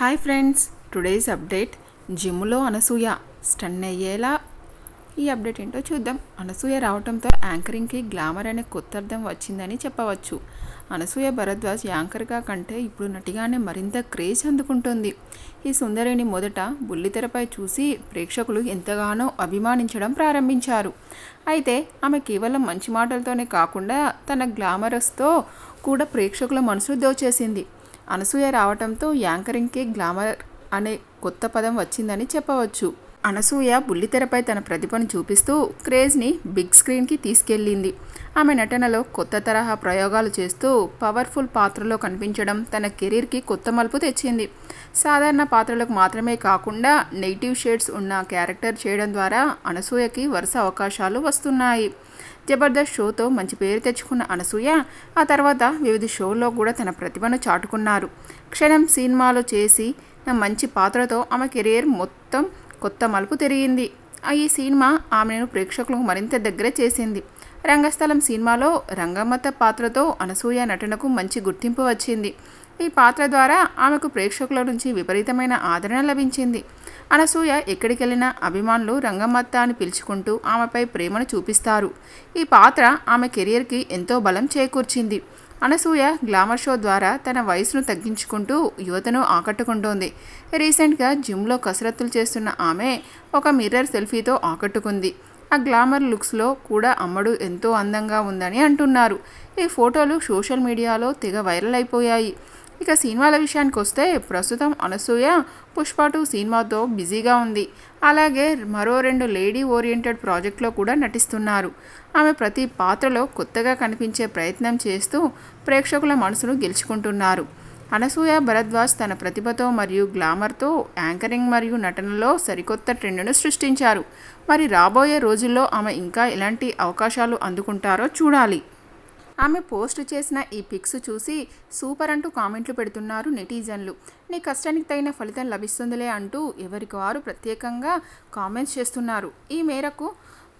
Hi friends today's update జిమ్లో Anasuya stun అయ్యేలా. ఈ అప్డేట్ ఏంటో చూద్దాం. అనసూయ రావడంతో యాంకరింగ్కి గ్లామర్ అనే కొత్త అర్థం వచ్చిందని చెప్పవచ్చు. అనసూయ భరద్వాజ్ యాంకర్గా కంటే ఇప్పుడు నటిగానే మరింత క్రేజ్ అందుకుంటుంది. ఈ సుందరిని మొదట బుల్లితెరపై చూసి ప్రేక్షకులు ఎంతగానో అభిమానించడం ప్రారంభించారు. అయితే ఆమె కేవలం మంచి మాటలతోనే కాకుండా తన గ్లామరస్తో కూడా ప్రేక్షకుల మనసు దోచేసింది. అనసూయ రావడంతో యాంకరింగ్కి గ్లామర్ అనే కొత్త పదం వచ్చిందని చెప్పవచ్చు. అనసూయ బుల్లితెరపై తన ప్రతిభను చూపిస్తూ క్రేజ్ని బిగ్ స్క్రీన్కి తీసుకెళ్ళింది. ఆమె నటనలో కొత్త తరహా ప్రయోగాలు చేస్తూ పవర్ఫుల్ పాత్రలో కనిపించడం తన కెరీర్కి కొత్త మలుపు తెచ్చింది. సాధారణ పాత్రలకు మాత్రమే కాకుండా నెగిటివ్ షేడ్స్ ఉన్న క్యారెక్టర్ చేయడం ద్వారా అనసూయకి వరుస అవకాశాలు వస్తున్నాయి. జబర్దస్త్ షోతో మంచి పేరు తెచ్చుకున్న అనసూయ ఆ తర్వాత వివిధ షోల్లో కూడా తన ప్రతిభను చాటుకున్నారు. క్షణం సినిమాలు చేసి మంచి పాత్రతో ఆమె కెరీర్ మొత్తం కొత్త మలుపు తిరిగింది. ఈ సినిమా ఆమెను ప్రేక్షకులకు మరింత దగ్గర చేసింది. రంగస్థలం సినిమాలో రంగమ్మత పాత్రతో అనసూయ నటనకు మంచి గుర్తింపు వచ్చింది. ఈ పాత్ర ద్వారా ఆమెకు ప్రేక్షకుల నుంచి విపరీతమైన ఆదరణ లభించింది. అనసూయ ఎక్కడికెళ్ళినా అభిమానులు రంగమ్మత్త అని పిలుచుకుంటూ ఆమెపై ప్రేమను చూపిస్తారు. ఈ పాత్ర ఆమె కెరియర్కి ఎంతో బలం చేకూర్చింది. అనసూయ గ్లామర్ షో ద్వారా తన వయసును తగ్గించుకుంటూ యువతను ఆకట్టుకుంటోంది. రీసెంట్గా జిమ్లో కసరత్తులు చేస్తున్న ఆమె ఒక మిర్రర్ సెల్ఫీతో ఆకట్టుకుంది. ఆ గ్లామర్ లుక్స్లో కూడా అమ్మడు ఎంతో అందంగా ఉందని అంటున్నారు. ఈ ఫోటోలు సోషల్ మీడియాలో తెగ వైరల్ అయిపోయాయి. ఇక సినిమాల విషయానికి వస్తే ప్రస్తుతం అనసూయ పుష్ప టూ సినిమాతో బిజీగా ఉంది. అలాగే మరో రెండు లేడీ ఓరియంటెడ్ ప్రాజెక్ట్లో కూడా నటిస్తున్నారు. ఆమె ప్రతి పాత్రలో కొత్తగా కనిపించే ప్రయత్నం చేస్తూ ప్రేక్షకుల మనసును గెలుచుకుంటున్నారు. అనసూయ భరద్వాజ్ తన ప్రతిభతో మరియు గ్లామర్తో యాంకరింగ్ మరియు నటనలో సరికొత్త ట్రెండ్ను సృష్టించారు. మరి రాబోయే రోజుల్లో ఆమె ఇంకా ఎలాంటి అవకాశాలు అందుకుంటారో చూడాలి. ఆమె పోస్ట్ చేసిన ఈ పిక్స్ చూసి సూపర్ అంటూ కామెంట్లు పెడుతున్నారు నెటిజన్లు. నీ కష్టానికి తగిన ఫలితం లభిస్తుందిలే అంటూ ఎవరికి వారు ప్రత్యేకంగా కామెంట్స్ చేస్తున్నారు. ఈ మేరకు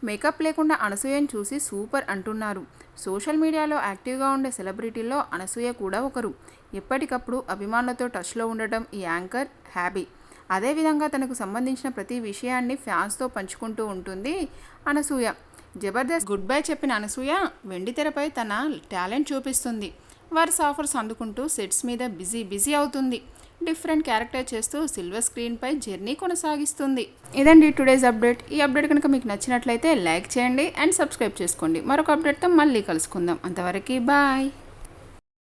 మేకప్ లేకుండా అనసూయను చూసి సూపర్ అంటున్నారు. సోషల్ మీడియాలో యాక్టివ్గా ఉండే సెలబ్రిటీల్లో అనసూయ కూడా ఒకరు. ఎప్పటికప్పుడు అభిమానులతో టచ్లో ఉండటం ఈ యాంకర్ హ్యాబీ. అదేవిధంగా తనకు సంబంధించిన ప్రతి విషయాన్ని ఫ్యాన్స్తో పంచుకుంటూ ఉంటుంది అనసూయ. జబర్దస్త్ గుడ్ బై చెప్పిన అనసూయ వెండి తెరపై తన టాలెంట్ చూపిస్తుంది. వరుస ఆఫర్స్ అందుకుంటూ సెట్స్ మీద బిజీ బిజీ అవుతుంది. డిఫరెంట్ క్యారెక్టర్ చేస్తూ సిల్వర్ స్క్రీన్పై జర్నీ కొనసాగిస్తుంది. ఇదండి టుడేస్ అప్డేట్. ఈ అప్డేట్ కనుక మీకు నచ్చినట్లయితే లైక్ చేయండి అండ్ సబ్స్క్రైబ్ చేసుకోండి. మరొక అప్డేట్తో మళ్ళీ కలుసుకుందాం. అంతవరకు బాయ్.